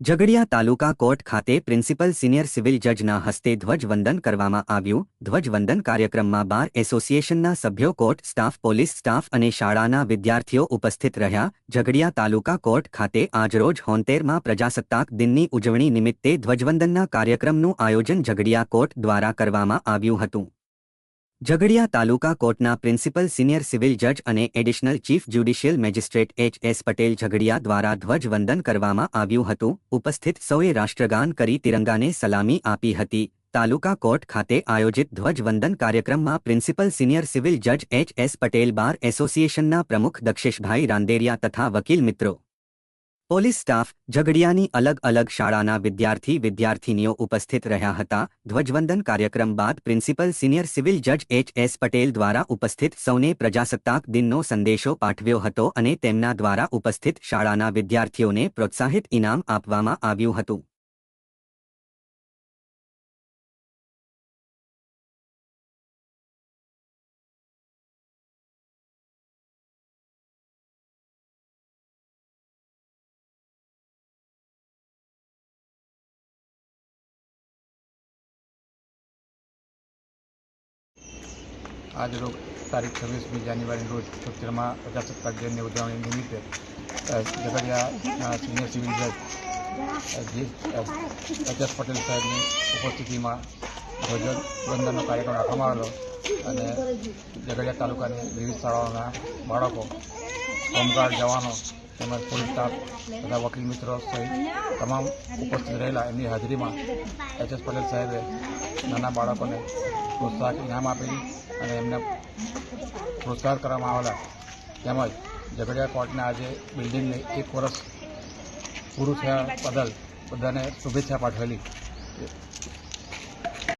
ઝઘડિયા તાલુકા કોર્ટ ખાતે principal senior civil જજના હસ્તે ધ્વજવંદન કરવામાં આવ્યું. ધ્વજવંદન કાર્યક્રમમાં બાર એસોસિએશનના સભ્યો, કોર્ટ સ્ટાફ, પોલીસ સ્ટાફ અને શાળાના વિદ્યાર્થીઓ ઉપસ્થિત રહ્યા. ઝઘડિયા તાલુકા કોર્ટ ખાતે આજરોજ હોંતેરમાં પ્રજાસત્તાક દિનની ઉજવણી નિમિત્તે ધ્વજવંદનના કાર્યક્રમનું આયોજન ઝઘડિયા કોર્ટ દ્વારા કરવામાં આવ્યું હતું. ઝઘડિયા તાલુકા કોર્ટના પ્રિન્સિપલ સિનિયર સિવિલ જજ અને additional chief judicial magistrate H S Patel Jhagadia દ્વારા ધ્વજવંદન કરવામાં આવ્યું હતું. ઉપસ્થિત સૌએ રાષ્ટ્રગાન કરી તિરંગાને સલામી આપી હતી. તાલુકા કોર્ટ ખાતે આયોજિત ધ્વજવંદન કાર્યક્રમમાં પ્રિન્સિપલ સિનિયર સિવિલ જજ એચ એસ પટેલ બાર એસોસિએશનના પ્રમુખ દક્ષેશભાઈ રાંદેરિયા તથા વકીલ મિત્રો પોલીસ સ્ટાફ ઝઘડિયાની અલગ અલગ શાળાના વિદ્યાર્થી વિદ્યાર્થીનીઓ ઉપસ્થિત રહ્યા હતા. ધ્વજવંદન કાર્યક્રમ બાદ પ્રિન્સિપલ સિનિયર સિવિલ જજ એચ એસ પટેલ દ્વારા ઉપસ્થિત સૌને પ્રજાસત્તાક દિનનો સંદેશો પાઠવ્યો હતો અને તેમના દ્વારા ઉપસ્થિત શાળાના વિદ્યાર્થીઓને પ્રોત્સાહિત ઇનામ આપવામાં આવ્યું હતું. આજ રોજ તારીખ છવ્વીસમી જાન્યુઆરી રોજ તોતેરમાં પ્રજાસત્તાક દિનની ઉજવણી નિમિત્તે ઝઘડિયાના સિનિયર સિવિલ જજ અ, જે એચ એસ પટેલ સાહેબની ઉપસ્થિતિમાં ધ્વજવંદનનો કાર્યક્રમ રાખવામાં આવેલો અને ઝઘડિયા તાલુકાની વિવિધ શાળાઓના બાળકો હોમગાર્ડ જવાનો તેમજ પોલીસ સ્ટાફ તથા વકીલ મિત્રો સહિત તમામ ઉપસ્થિત રહેલા એમની હાજરીમાં એચ એસ પટેલ સાહેબે નાના બાળકોને પ્રોત્સાહક ઇનામ આપેલી અને એમને પ્રોત્સાહન કરવામાં આવેલા. તેમજ ઝઘડિયા કોર્ટના આજે બિલ્ડિંગને એક વર્ષ પૂરું થયા બદલ બધાને શુભેચ્છા પાઠવેલી.